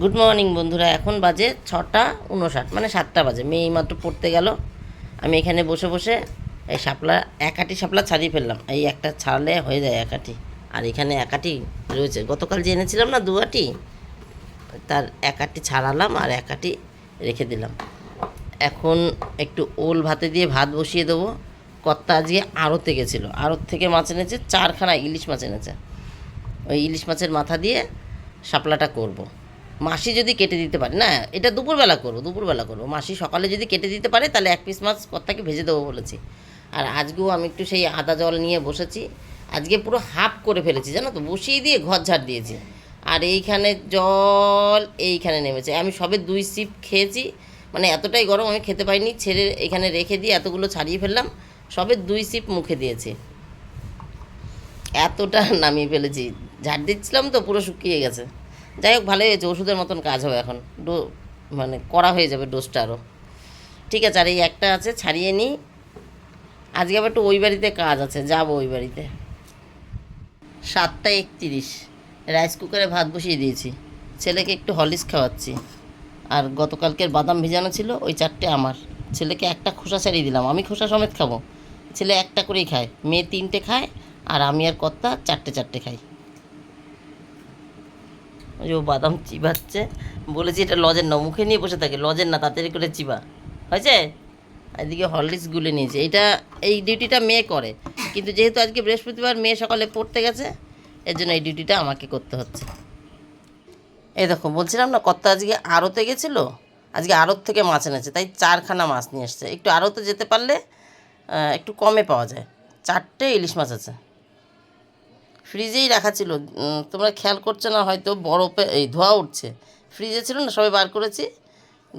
Good morning বন্ধুরা। এখন বাজে ছটা উনষাট মানে সাতটা বাজে। মেয়ে মাত্র পড়তে গেল। আমি এখানে বসে বসে এই শাপলা, একাটি শাপলা ছাড়িয়ে ফেললাম। এই একটা ছাড়লে হয়ে যায় একাটি। আর এখানে একাটি রয়েছে। গতকাল যে এনেছিলাম না দুয়াটি, তার একাটি ছাড়ালাম আর একাটি রেখে দিলাম। এখন একটু ওল ভাতে দিয়ে ভাত বসিয়ে দেবো। কর্তা আজকে আড়তে গেছিল। আড়ত থেকে মাছ এনেছে, চারখানা ইলিশ মাছ এনেছে। ওই ইলিশ মাছের মাথা দিয়ে শাপলাটা করব। মাসি যদি কেটে দিতে পারে, না, এটা দুপুরবেলা করব দুপুরবেলা করব। মাসি সকালে যদি কেটে দিতে পারে, তাহলে এক পিস মাছ কর্তাকে ভেজে দেবো বলেছি। আর আজকেও আমি একটু সেই আদা জল নিয়ে বসেছি। আজকে পুরো হাফ করে ফেলেছি, জানো তো, বসিয়ে দিয়ে ঘর ঝাড় দিয়েছি। আর এইখানে জল এইখানে নেমেছে। আমি সবে দুই সিপ খেয়েছি মানে এতটাই গরম আমি খেতে পাইনি, ছেড়ে এখানে রেখে দিয়ে এতগুলো ছাড়িয়ে ফেললাম, সবে দুই সিপ মুখে দিয়েছি। এতটা নামিয়ে ফেলেছি। ঝাড় দিচ্ছিলাম তো, পুরো শুকিয়ে গেছে। যাই হোক, ভালোই হয়েছে। ওষুধের মতন কাজ হবে এখন। ডো মানে করা হয়ে যাবে ডোজটা আরও ঠিক আছে, আর এই একটা আছে, ছাড়িয়ে নিই। আজকে আবার একটু ওই বাড়িতে কাজ আছে, যাব ওই বাড়িতে। সাতটা একতিরিশ। রাইস কুকারে ভাত বসিয়ে দিয়েছি। ছেলেকে একটু হলিস খাওয়াচ্ছি। আর গতকালকের বাদাম ভেজানো ছিল, ওই চারটে আমার। ছেলেকে একটা খোসা ছাড়িয়ে দিলাম। আমি খোসা সমেত খাব। ছেলে একটা করেই খায়। মেয়ে তিনটে খায়, আর আমি আর কর্তা চারটে চারটে খাই। ওই বাদাম চিবাচ্ছে। বলেছি এটা লজের না, মুখে নিয়ে বসে থাকে, লজের না, তাড়াতাড়ি করে চিবা। হয়েছে? এদিকে হরলিক্স গুলে নিয়েছে। এটা, এই ডিউটিটা মেয়ে করে। কিন্তু যেহেতু আজকে বৃহস্পতিবার, মেয়ে সকালে পড়তে গেছে, এর জন্য এই ডিউটিটা আমাকে করতে হচ্ছে। এই দেখো, বলছিলাম না কত আজকে আড়তে গেছিল, আজকে আড়ত থেকে মাছ এনেছে, তাই চারখানা মাছ নিয়ে এসছে। একটু আড়তে যেতে পারলে একটু কমে পাওয়া যায়। চারটে ইলিশ মাছ আছে। ফ্রিজেই রাখা ছিল। তোমরা খেয়াল করছ না, হয়তো বরফে এই ধোয়া উঠছে। ফ্রিজে ছিল না, সবাই বার করেছি,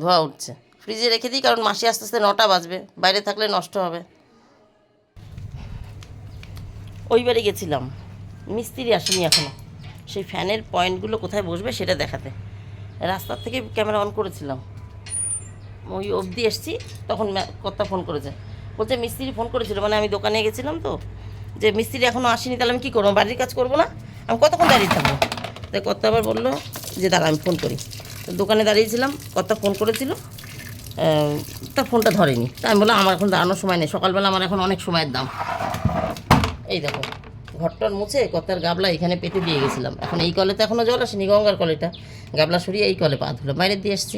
ধোয়া উঠছে। ফ্রিজে রেখে দিই, কারণ মাসি আস্তে আস্তে নটা বাজবে, বাইরে থাকলে নষ্ট হবে। ওই গেছিলাম। মিস্ত্রি আসেনি এখনও সেই ফ্যানের পয়েন্টগুলো কোথায় বসবে সেটা দেখাতে। রাস্তার থেকে ক্যামেরা অন করেছিলাম। ওই অবধি এসছি, তখন কর্তা ফোন করেছে। বলছে, মিস্ত্রি ফোন করেছিল। মানে আমি দোকানে গেছিলাম তো। যে মিস্ত্রি এখনও আসেনি, তাহলে আমি কী করব? বাড়ির কাজ করব না? আমি কতক্ষণ দাঁড়িয়ে থাকব? তাই কর্তা আবার বলল যে, দাঁড়া, আমি ফোন করি। তো দোকানে দাঁড়িয়েছিলাম, কর্তা ফোন করেছিল। তা ফোনটা ধরেনি। তা আমি বললাম, আমার এখন দাঁড়ানোর সময় নেই। সকালবেলা আমার এখন অনেক সময়ের দাম। এই দেখো, ঘরটার মুছে কত্তার গাবলা এখানে পেতে দিয়ে গেছিলাম। এখন এই কলে তো এখনও জল আসেনি, গঙ্গার কলেটা। গাবলা সরিয়ে এই কলে পা ধুলো বাইরে দিয়ে এসছি।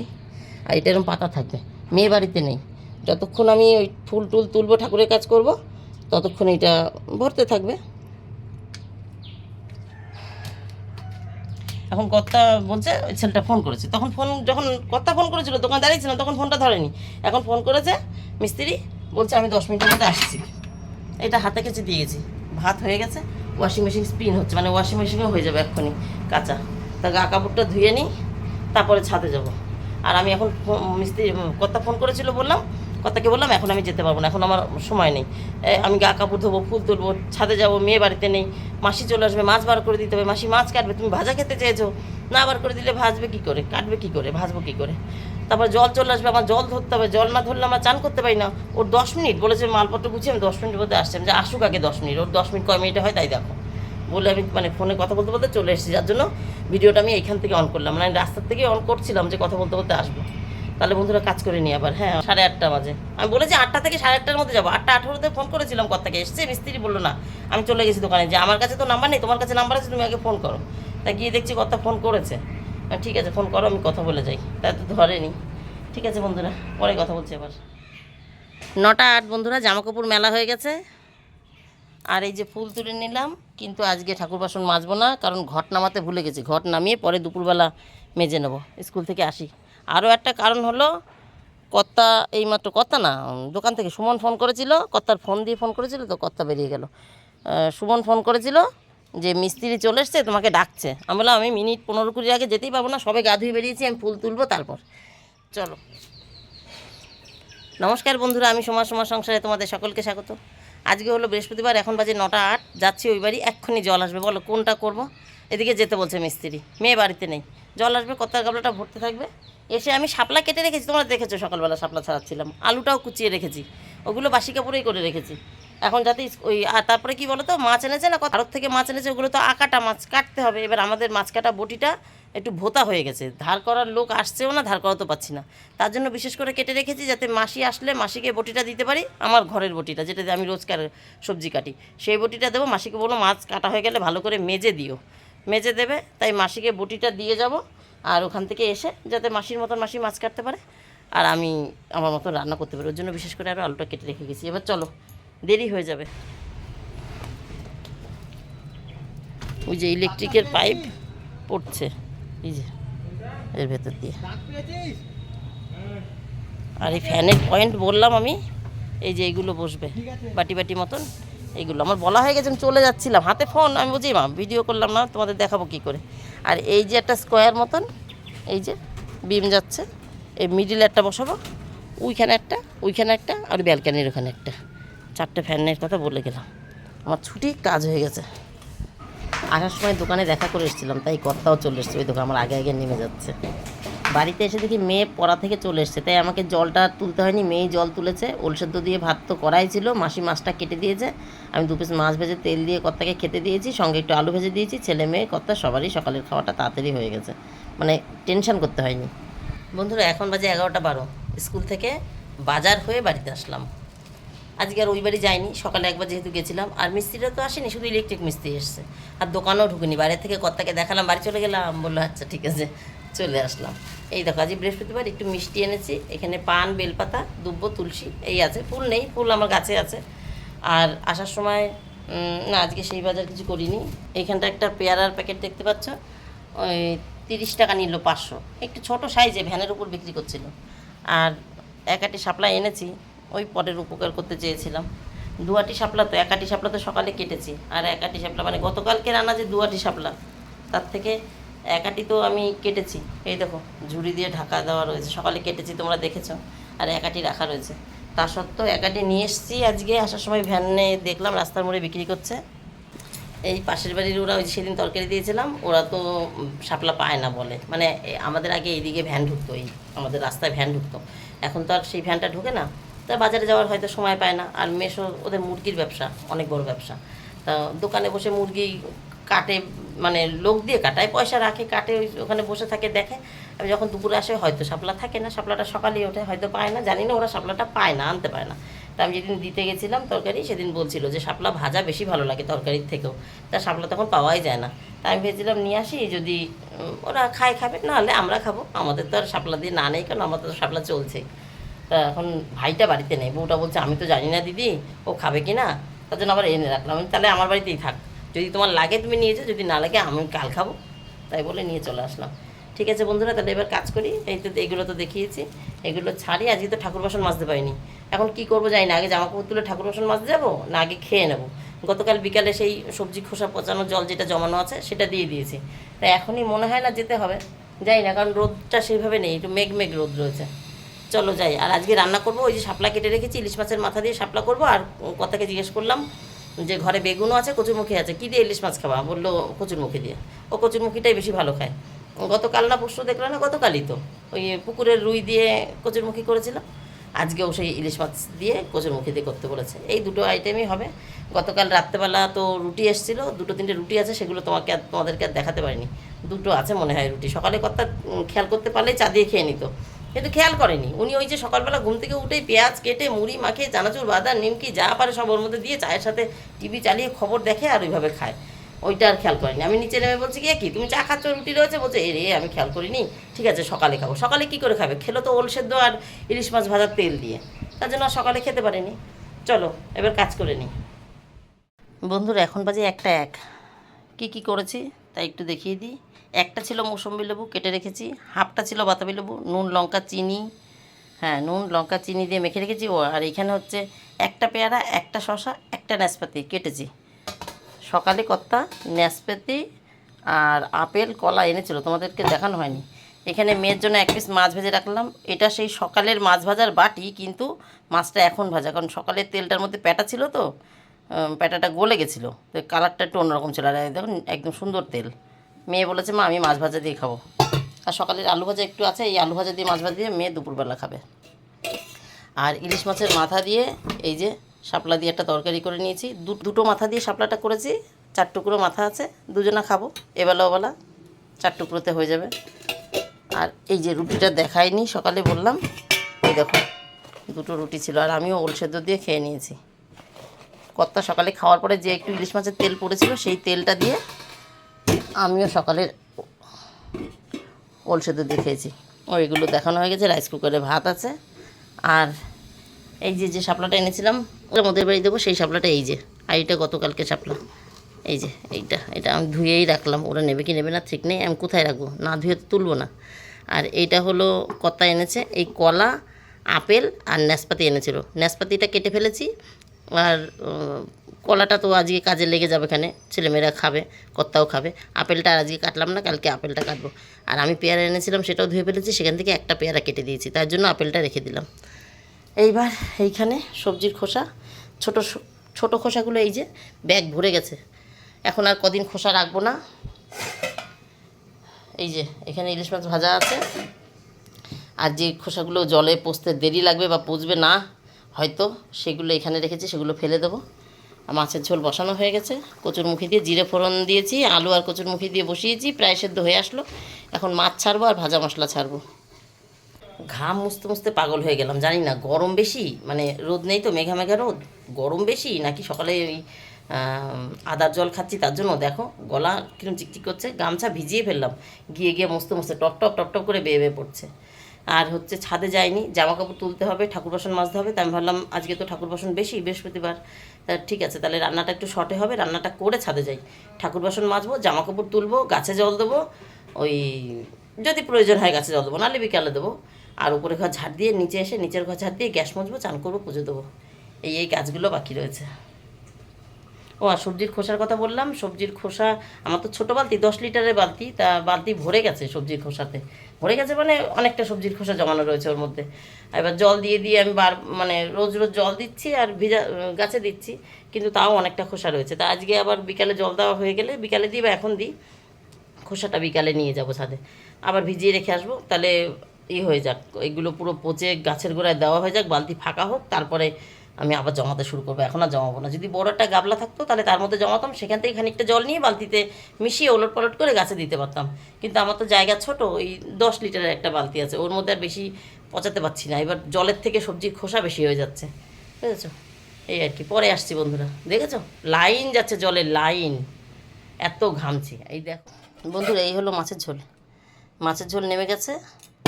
আর এটা এরকম পাতা থাকবে মেয়ে বাড়িতে নেই। যতক্ষণ আমি ওই ফুল টুল তুলবো, ঠাকুরের কাজ করব ততক্ষণ এটা ভরতে থাকবে। এখন কর্তা বলছে, ওই ছেলেটা ফোন করেছে। তখন ফোন, যখন কর্তা ফোন করেছিল দোকান দাঁড়িয়েছিলাম তখন ফোনটা ধরেনি। এখন ফোন করেছে, মিস্ত্রি বলছে, আমি দশ মিনিটের মধ্যে আসছি। এটা হাতে কেচে দিয়ে গেছি। ভাত হয়ে গেছে ওয়াশিং মেশিন স্পিন হচ্ছে মানে ওয়াশিং মেশিনেও হয়ে যাবে এক্ষুনি, কাঁচা। তা গা কাপড়টা ধুয়ে নিই, তারপরে ছাদে যাব। আর আমি এখন মিস্ত্রি কর্তা ফোন করেছিল বললাম কর্তাকে বললাম, এখন আমি যেতে পারব না, এখন আমার সময় নেই। আমি গা কাপড় ধোবো, ফুল তুলবো, ছাদে যাব, মেয়ে বাড়িতে নেই, মাসি চলে আসবে, মাছ বার করে দিতে হবে, মাসি মাছ কাটবে, তুমি ভাজা খেতে চেয়েছো, না বার করে দিলে ভাজবে কি করে, কাটবে কি করে, ভাজবো কি করে? তারপর জল চলে আসবে, আমার জল ধরতে হবে, জল না ধরলে আমরা চান করতে পারি না। ওর দশ মিনিট, বলেছে মালপত্র গুছিয়ে আমি দশ মিনিটের মধ্যে আসছি যে আসুক আগে দশ মিনিট, ওর দশ মিনিট কয় মিনিটে হয় তাই দেখো। বলে আমি মানে ফোনে কথা বলতে বলতে চলে এসেছি, যার জন্য ভিডিওটা আমি এইখান থেকে অন করলাম মানে রাস্তার থেকে অন করছিলাম যে কথা বলতে বলতে আসব। তাহলে বন্ধুরা কাজ করে নিই আবার হ্যাঁ সাড়ে আটটা বাজে। আমি বলেছি আটটা থেকে সাড়ে আটটার মধ্যে যাব। আটটা আঠারোতে ফোন করেছিলাম কথাকে এসছে, মিস্ত্রি বলল, না, আমি চলে গেছি দোকানে। যে, আমার কাছে তো নাম্বার নেই, তোমার কাছে নাম্বার আছে, তুমি আগে ফোন করো। তা গিয়ে দেখছি কথা ফোন করেছে। ঠিক আছে ফোন করো, আমি কথা বলে যাই। তা তো ধরেনি। ঠিক আছে বন্ধুরা, পরে কথা বলছি এবার নটা আট বন্ধুরা, জামাকাপড় মেলা হয়ে গেছে। আর এই যে ফুল তুলে নিলাম, কিন্তু আজকে ঠাকুর বাসন মাজবো না, কারণ ঘট নামাতে ভুলে গেছি। ঘট নামিয়ে পরে দুপুরবেলা মেজে নেব। স্কুল থেকে আসি। আরও একটা কারণ হলো, কর্তা এইমাত্র কর্তা না দোকান থেকে সুমন ফোন করেছিল, কর্তার ফোন দিয়ে ফোন করেছিল, তো কর্তা বেরিয়ে গেল। সুমন ফোন করেছিল যে, মিস্ত্রি চলে এসছে, তোমাকে ডাকছে। আমি বললাম, আমি মিনিট পনেরো কুড়ি আগে যেতেই পাবো না, সবে গা ধুয়ে বেরিয়েছি, আমি ফুল তুলবো তারপর। চলো। নমস্কার বন্ধুরা, আমি সমাজ সমাজ সংসারে তোমাদের সকলকে স্বাগত। আজকে হলো বৃহস্পতিবার, এখন বাজে নটা আট, যাচ্ছি ওই বাড়ি, এক্ষুনি জল আসবে। বলো, কোনটা করব? এদিকে যেতে বলছে মিস্ত্রি, মেয়ে বাড়িতে নেই। জল আসবে কত্তার গাবলাটা ভরতে থাকবে। এসে আমি শাপলা কেটে রেখেছি, তোমরা দেখেছ সকালবেলা শাপলা ছাড়াচ্ছিলাম। আলুটাও কুচিয়ে রেখেছি, ওগুলো বাসি কাপড়েই করে রেখেছি। এখন যাতে ওই আর তারপরে কি বলো তো মাছ এনেছে না ভারত থেকে মাছ এনেছে, ওগুলো তো আকাটা মাছ, কাটতে হবে। এবার আমাদের মাছ কাটা বটিটা একটু ভোতা হয়ে গেছে। ধার করার লোক আসছেও না, ধার করাতে পাচ্ছি না। তার জন্য বিশেষ করে কেটে রেখেছি যাতে মাসি আসলে মাসিকে বটিটা দিতে পারি, আমার ঘরের বটিটা, যেটা আমি রোজকার সবজি কাটি। সেই বটিটা দেবো, মাসিকে বলো মাছ কাটা হয়ে গেলে ভালো করে মেজে দিও। মেজে দেবে, তাই মাসিকে বটিটা দিয়ে যাব। আর ওখান থেকে এসে যাতে মাসির মতন মাসি মাছ কাটতে পারে, আর আমি আমার মতন রান্না করতে পারি। ওর জন্য বিশেষ করে আরও আলুটা কেটে রেখে গেছি। এবার চলো, দেরি হয়ে যাবে। ওই যে ইলেকট্রিকের পাইপ পড়ছে, এই যে, এর ভেতর দিয়ে। আর এই ফ্যানের পয়েন্ট বললাম আমি, এই যে এইগুলো বসবে, বাটি বাটি মতন এইগুলো আমার বলা হয়ে গেছে আমি চলে যাচ্ছিলাম। হাতে ফোন, আমি বুঝি মা ভিডিও করলাম না, তোমাদের দেখাবো কি করে? আর এই যে একটা স্কোয়ার মতন, এই যে বিম যাচ্ছে, এই মিডিল একটা বসাবো, ওইখানে একটা ওইখানে একটা, আর ব্যালকানির ওখানে একটা। চারটে ফ্যানের কথা বলে গেলাম। আমার ছুটি, কাজ হয়ে গেছে। আসার সময় দোকানে দেখা করে এসেছিলাম, তাই কর্তাও চলে এসেছে। ওই দোকান আমার আগে আগে নেমে যাচ্ছে। বাড়িতে এসে দেখি মেয়ে পড়া থেকে চলে এসছে, তাই আমাকে জলটা তুলতে হয়নি মেয়ে জল তুলেছে, ওল সেদ্ধ দিয়ে ভাত তো করাই ছিল, মাসি মাছটা কেটে দিয়েছে, আমি দু পিস মাছ ভেজে তেল দিয়ে কর্তাকে খেতে দিয়েছি, সঙ্গে একটু আলু ভেজে দিয়েছি, ছেলে মেয়ে কর্তা সবারই সকালের খাওয়াটা তাড়াতাড়ি হয়ে গেছে মানে টেনশন করতে হয়নি। বন্ধুরা, এখন বাজে এগারোটা বারো, স্কুল থেকে বাজার হয়ে বাড়িতে আসলাম। আজকে আর ওই বাড়ি যাইনি, সকালে একবার যেহেতু গেছিলাম, আর মিস্ত্রিরা তো আসেনি, শুধু ইলেকট্রিক মিস্ত্রি এসছে, আর দোকানেও ঢুকিনি, বাইরে থেকে কর্তাকে দেখালাম, বাড়ি চলে গেলাম, বলল আচ্ছা ঠিক আছে। চলে আসলাম। এই দেখো আজ বৃহস্পতিবার একটু মিষ্টি এনেছি। এখানে পান, বেলপাতা, দুব্ব, তুলসী, এই আছে। ফুল নেই, ফুল আমার গাছে আছে। আর আসার সময় না, আজকে সেই বাজার কিছু করিনি। এইখানটা একটা পেয়ারার প্যাকেট দেখতে পাচ্ছ? ওই তিরিশ টাকা নিল পাঁচশো। একটু ছোট সাইজে, ভ্যানের উপর বিক্রি করছিল। আর একাটি শাপলা এনেছি, ওই পরের উপকার করতে চেয়েছিলাম। দুয়াটি শাপলা তো একাটি শাপলা তো সকালে কেটেছি। আর একাটি শাপলা মানে গতকালকে রান্না যে দুয়াটি শাপলা। তার থেকে একাটি তো আমি কেটেছি। এই দেখো, ঝুড়ি দিয়ে ঢাকা দেওয়া রয়েছে। সকালে কেটেছি, তোমরা দেখেছ। আর একাটি রাখা রয়েছে। তা সত্ত্বেও একাটি নিয়ে এসেছি আজকে। আসার সময় ভ্যানে দেখলাম রাস্তার মোড়ে বিক্রি করছে। এই পাশের বাড়ির ওরা ওই সেদিন তরকারি দিয়েছিলাম, ওরা তো শাপলা পায় না বলে। মানে আমাদের আগে এইদিকে ভ্যান ঢুকতো, এই আমাদের রাস্তায় ভ্যান ঢুকতো। এখন তো আর সেই ভ্যানটা ঢুকে না। তা বাজারে যাওয়ার হয়তো সময় পায় না। আর মেশো, ওদের মুরগির ব্যবসা, অনেক বড় ব্যবসা। তা দোকানে বসে মুরগি কাটে মানে লোক দিয়ে কাটায়, পয়সা রাখে, কাটে, ওই ওখানে বসে থাকে, দেখে। আমি যখন দুপুরে আসে, হয়তো শাপলা থাকে না, শাপলাটা সকালেই ওঠে, হয়তো পায় না, জানি না ওরা শাপলাটা পায় না, আনতে পারে না। তা আমি যেদিন দিতে গেছিলাম তরকারি, সেদিন বলছিল যে শাপলা ভাজা বেশি ভালো লাগে তরকারির থেকেও। তা শাপলা তখন পাওয়াই যায় না। তা আমি ভেবেছিলাম নিয়ে আসি, যদি ওরা খায় খাবে, নাহলে আমরা খাব। আমাদের তো আর শাপলা দিয়ে না নেই, কারণ আমাদের তো শাপলা চলছেই তা এখন ভাইটা বাড়িতে নেই, বউটা বলছে, আমি তো জানি না দিদি, ও খাবে কি না তার জন্য আবার এনে রাখলাম। তাহলে আমার বাড়িতেই থাক। যদি তোমার লাগে তুমি নিয়ে যাও, যদি না লাগে আমি কাল খাব। তাই বলে নিয়ে চলে আসলাম। ঠিক আছে বন্ধুরা, তাহলে এবার কাজ করি। এই তো এগুলো তো দেখিয়েছি। এগুলো ছাড়ি, আজকে তো ঠাকুর বাসন মাজতে পারিনি। এখন কি করব জানি না, আগে জামা কাপড় তুলে ঠাকুর বাসন মাজতে যাব না আগে খেয়ে নেব? গতকাল বিকালে সেই সবজি খোসা পচানো, জল যেটা জমানো আছে সেটা দিয়ে দিয়েছি। তাই এখনই মনে হয় না যেতে হবে। যাই না, কারণ রোদটা সেইভাবে নেই, একটু মেঘ মেঘ রোদ রয়েছে। চলো যাই, আর আজকে রান্না করব, ওই যে শাপলা কেটে রেখেছি, ইলিশ মাছের মাথা দিয়ে শাপলা করব, আর কথাকে জিজ্ঞেস করলাম যে ঘরে বেগুনও আছে, কচুরমুখী আছে, কী দিয়ে ইলিশ মাছ খাওয়া বলল, কচুরমুখী দিয়ে। ও কচুরমুখীটাই বেশি ভালো খায়। গতকাল না পরশু দেখল না, গতকালই তো। ওই পুকুরের রুই দিয়ে কচুরমুখী করেছিলাম আজকেও সেই ইলিশ মাছ দিয়ে কচুরমুখী দিয়ে করতে বলেছে। এই দুটো আইটেমই হবে। গতকাল রাত্রেবেলা তো রুটি এসেছিল, দুটো তিনটে রুটি আছে, সেগুলো তোমাকে আর- তোমাদেরকে আর দেখাতে পারিনি। দুটো আছে মনে হয় রুটি। সকালে কথা খেয়াল করতে পারলে চা দিয়ে খেয়ে নিত। কিন্তু খেয়াল করেনি। উনি ওই যে সকালবেলা ঘুম থেকে উঠেই পেঁয়াজ কেটে, মুড়ি মাখিয়ে, চানাচুর, বাদাম, নিমকি, যা পারে সব ওর মধ্যে দিয়ে চায়ের সাথে টিভি চালিয়ে খবর দেখে আর ওইভাবে খায়। ওইটা আর খেয়াল করেনি। আমি নিচে নেমে বলছি, কি কি, তুমি চা খাচ্ছ, রুটি রয়েছে? বলছে, এ রে, আমি খেয়াল করিনি। ঠিক আছে, সকালে খাব। সকালে কি করে খাবে? খেলো তো ওল সেদ্ধ আর ইলিশ মাছ ভাজার তেল দিয়ে। তার জন্য সকালে খেতে পারেনি। চলো, এবার কাজ করে নিই বন্ধুরা, এখন বাজে একটা এক। কি কি করেছি? তাই একটু দেখিয়ে দিই। একটা ছিল মৌসম্বি লেবু, কেটে রেখেছি। হাফটা ছিল বাতাবি লেবু, নুন, লঙ্কা, চিনি। হ্যাঁ নুন, লঙ্কা, চিনি দিয়ে মেখে রেখেছি। ও, আর এখানে হচ্ছে একটা পেয়ারা, একটা শশা একটা নাশপাতি কেটেছি। সকালে কর্তা নাশপাতি আর আপেল, কলা এনেছিল, তোমাদেরকে দেখানো হয়নি। এখানে মেয়ের জন্য এক পিস মাছ ভেজে রাখলাম। এটা সেই সকালের মাছ ভাজার বাটি, কিন্তু মাছটা এখন ভাজা, কারণ সকালের তেলটার মধ্যে প্যাটা ছিল তো প্যাটাটা গলে গেছিল। তো কালারটা একটু অন্যরকম ছিল, আর দেখুন, একদম সুন্দর তেল। মেয়ে বলেছে, মা, আমি মাছ ভাজা দিয়ে খাব। আর সকালের আলু ভাজা একটু আছে, এই আলু ভাজা দিয়ে মাছ ভাজা দিয়ে মেয়ে দুপুরবেলা খাবে। আর ইলিশ মাছের মাথা দিয়ে এই যে শাপলা দিয়ে একটা তরকারি করে নিয়েছি। দুটো মাথা দিয়ে শাপলাটা করেছি, চার টুকরো মাথা আছে, দুজনা খাব। এবেলা ওবেলা চার টুকরোতে হয়ে যাবে। আর এই যে রুটিটা দেখাইনি, সকালে বললাম, এই দেখো, দুটো রুটি ছিল, আর আমিও ওল সেদ্ধ দিয়ে খেয়ে নিয়েছি। কর্তা সকালে খাওয়ার পরে যে একটু ইলিশ মাছের তেল পড়েছিল, সেই তেলটা দিয়ে আমিও সকালের ওল সেদ্ধ দিয়ে খেয়েছি। ওইগুলো দেখানো হয়ে গেছে রাইস কুকারে ভাত আছে। আর এই যে যে শাপলাটা এনেছিলাম মধ্যে বাড়ি দেবো, সেই শাপলাটা এই যে, আর এটা গতকালকে শাপলা। এই যে, এইটা, এটা আমি ধুয়েই রাখলাম, ওরা নেবে কি নেবে না, ঠিক নেই, আমি কোথায় রাখব? না ধুয়ে তো তুলবো না। আর এইটা হলো কত্তা এনেছে, এই কলা, আপেল আর নাশপাতি এনেছিল। নাশপাতিটা কেটে ফেলেছি, আর কলাটা তো আজকে কাজে লেগে যাবে এখানে। ছেলেমেয়েরা খাবে কর্তাও খাবে। আপেলটা আর আজকে কাটলাম না, কালকে আপেলটা কাটবো। আর আমি পেয়ারা এনেছিলাম, সেটাও ধুয়ে ফেলেছি, সেখান থেকে একটা পেয়ারা কেটে দিয়েছি। তার জন্য আপেলটা রেখে দিলাম। এইবার এইখানে সবজির খোসা, ছোট ছোট খোসাগুলো এই যে ব্যাগ ভরে গেছে। এখন আর কদিন খোসা রাখব না। এই যে, এখানে ইলিশ মাছ ভাজা আছে। আর যে খোসাগুলো জলে পচতে দেরি লাগবে বা পচবে না, হয়তো সেগুলো এখানে রেখেছি, সেগুলো ফেলে দেবো। মাছের ঝোল বসানো হয়ে গেছে। কচুরমুখী দিয়ে জিরে ফোড়ন দিয়েছি, আলু আর কচুরমুখী দিয়ে বসিয়েছি, প্রায় সেদ্ধ হয়ে আসলো। এখন মাছ ছাড়বো আর ভাজা মশলা ছাড়বো। ঘাম মুছতে মুছতে পাগল হয়ে গেলাম, জানি না, গরম বেশি? মানে রোদ নেই তো, মেঘা মেঘা রোদ? গরম বেশি? নাকি সকালে ওই আদার জল খাচ্ছি তার জন্য? দেখো, গলা কিরম চিকচিক করছে, গামছা ভিজিয়ে ফেললাম। গিয়ে গিয়ে মুছতে মুছতে টপ টপ টপ টপ করে বেয়ে বেয়ে পড়ছে। আর হচ্ছে ছাদে যায়নি জামা কাপড় তুলতে হবে, ঠাকুর বাসন মাজতে হবে, তাই আমি ভাবলাম আজকে তো ঠাকুর বাসন বেশি, বৃহস্পতিবার। তা ঠিক আছে, তাহলে রান্নাটা একটু শর্টে হবে, রান্নাটা করে ছাদে যাই। ঠাকুর বাসন মাজবো জামা কাপড় তুলবো, গাছে জল দেবো, ওই যদি প্রয়োজন হয় গাছে জল দেবো, নাহলে বিকালে দেবো। আর উপরে ঘর ঝাড় দিয়ে, নিচে এসে নিচের ঘর ঝাড় দিয়ে গ্যাস মজবো, চান করব, পুজো দেবো। এই এই গাছগুলো বাকি রয়েছে। ও, আর সবজির খোসার কথা বললাম, সবজির খোসা, আমার তো ছোটো বালতি, দশ লিটারের বালতি, তা বালতি ভরে গেছে সবজির খোসাতে। ভরে গেছে মানে অনেকটা সবজির খোসা জমানো রয়েছে ওর মধ্যে। এবার জল দিয়ে দিয়ে আমি বার মানে রোজ রোজ জল দিচ্ছি আর ভিজা, গাছে দিচ্ছি, কিন্তু তাও অনেকটা খোসা রয়েছে। তা আজকে আবার বিকালে জল দেওয়া হয়ে গেলে, বিকালে দিই বা এখন দিই, খোসাটা বিকালে নিয়ে যাব ছাদে। আবার ভিজিয়ে রেখে আসব, তাহলে ই হয়ে যাক, এগুলো পুরো পচে গাছের গোড়ায় দেওয়া হয়ে যাক, বালতি ফাঁকা হোক, তারপরে আমি আবার জমাতে শুরু করব, এখন আর জমাবো না। যদি বড় একটা গাবলা থাকতো, তাহলে তার মধ্যে জমাতাম, সেখান থেকে খানিকটা জল নিয়ে বালতিতে মিশিয়ে ওলট পালট করে গাছে দিতে পারতাম। কিন্তু আমার তো জায়গা ছোট, ওই দশ লিটারের একটা বালতি আছে, ওর মধ্যে আর বেশি পচাতে পারছি না। এবার জলের থেকে সবজির খোসা বেশি হয়ে যাচ্ছে, বুঝেছ? এই আর কি, পরে আসছি বন্ধুরা। দেখেছ? লাইন যাচ্ছে জলের লাইন, এত ঘামছি। এই দেখো, বন্ধুরা, এই হলো মাছের ঝোল। মাছের ঝোল নেমে গেছে,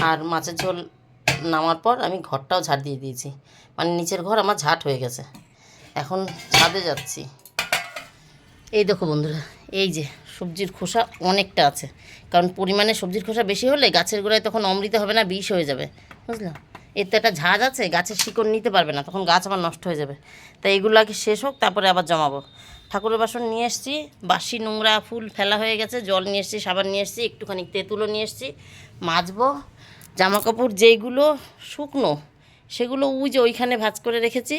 আর মাছের ঝোল নামার পর আমি ঘরটাও ঝাড় দিয়ে দিয়েছি। মানে নিচের ঘর আমার ঝাট হয়ে গেছে। এখন ছাদে যাচ্ছি। এই দেখো বন্ধুরা, এই যে সবজির খোসা অনেকটা আছে। কারণ পরিমাণে সবজির খোসা বেশি হলে গাছের গোড়ায় তখন অমৃত হবে না, বিষ হয়ে যাবে। বুঝলা? এর তো একটা ঝাঁজ আছে, গাছের শিকড় নিতে পারবে না, তখন গাছ আবার নষ্ট হয়ে যাবে। তাই এগুলো আগে শেষ হোক, তারপরে আবার জমাবো। ঠাকুরের বাসন নিয়ে এসেছি, বাসি, নোংরা, ফুল ফেলা হয়ে গেছে, জল নিয়ে এসেছি, সাবান নিয়ে এসেছি, একটুখানি তেঁতুলও নিয়ে এসেছি। মাজবো জামা কাপড় যেইগুলো শুকনো, সেগুলো ওই যে ওইখানে ভাজ করে রেখেছি।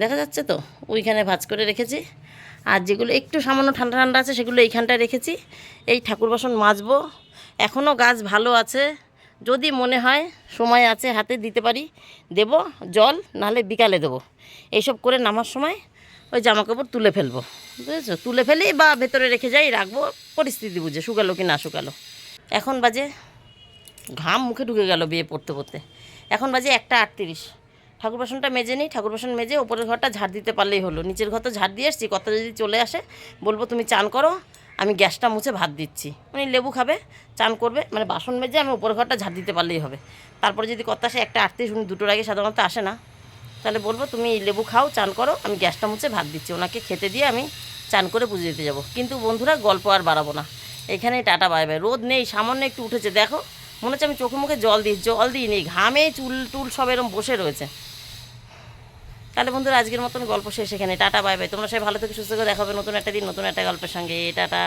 দেখা যাচ্ছে তো? ওইখানে ভাজ করে রেখেছি। আর যেগুলো একটু সামান্য ঠান্ডা ঠান্ডা আছে, সেগুলো এইখানটায় রেখেছি। এই ঠাকুর বাসন মাজবো। এখনও গাছ ভালো আছে। যদি মনে হয় সময় আছে, হাতে দিতে পারি। দেব জল, নাহলে বিকালে দেবো। এইসব করে নামার সময় ওই জামা কাপড় তুলে ফেলব। বুঝেছ? তুলে ফেলি বা ভেতরে রেখে যাই, রাখব। পরিস্থিতি বুঝে, শুকালো কি না শুকালো। এখন বাজে ঘাম মুখে ঢুকে গেল বিয়ে পড়তে পড়তে। এখন বাজে একটা আটত্রিশ। ঠাকুর বাসনটা মেজে নিই, ঠাকুর বাসন মেজে ওপরের ঘরটা ঝাড় দিতে পারলেই হলো। নিচের ঘর তো ঝাড় দিয়ে এসছি কথা যদি চলে আসে, বলব তুমি চান করো, আমি গ্যাসটা মুছে ভাত দিচ্ছি। উনি লেবু খাবে, চান করবে মানে বাসন মেজে আমি উপরের ঘরটা ঝাড় দিতে পারলেই হবে। তারপরে যদি কথা আসে একটা আটত্রিশ, উনি দুটোর আগে সাধারণত আসে না। তাহলে বলব তুমি লেবু খাও, চান করো, আমি গ্যাসটা মুছে ভাত দিচ্ছি। ওনাকে খেতে দিয়ে আমি চান করে পুজো দিতে যাব। কিন্তু বন্ধুরা গল্প আর বাড়াবো না। এখানেই টাটা, বাই বাই। রোদ নেই, সামান্য একটু উঠেছে, দেখো। মনে হচ্ছে আমি চোখে মুখে জল দিই, জল দিইনি, ঘামে চুল টুল সব এরম বসে রয়েছে। তাহলে বন্ধুরা, আজকের মতন গল্প শেষ এখানে। Tata, bye bye. তোমরা সবাই ভালো থেকে, সুস্থ করে দেখাবে নতুন একটা দিন, নতুন একটা গল্পের সঙ্গে। টাটা।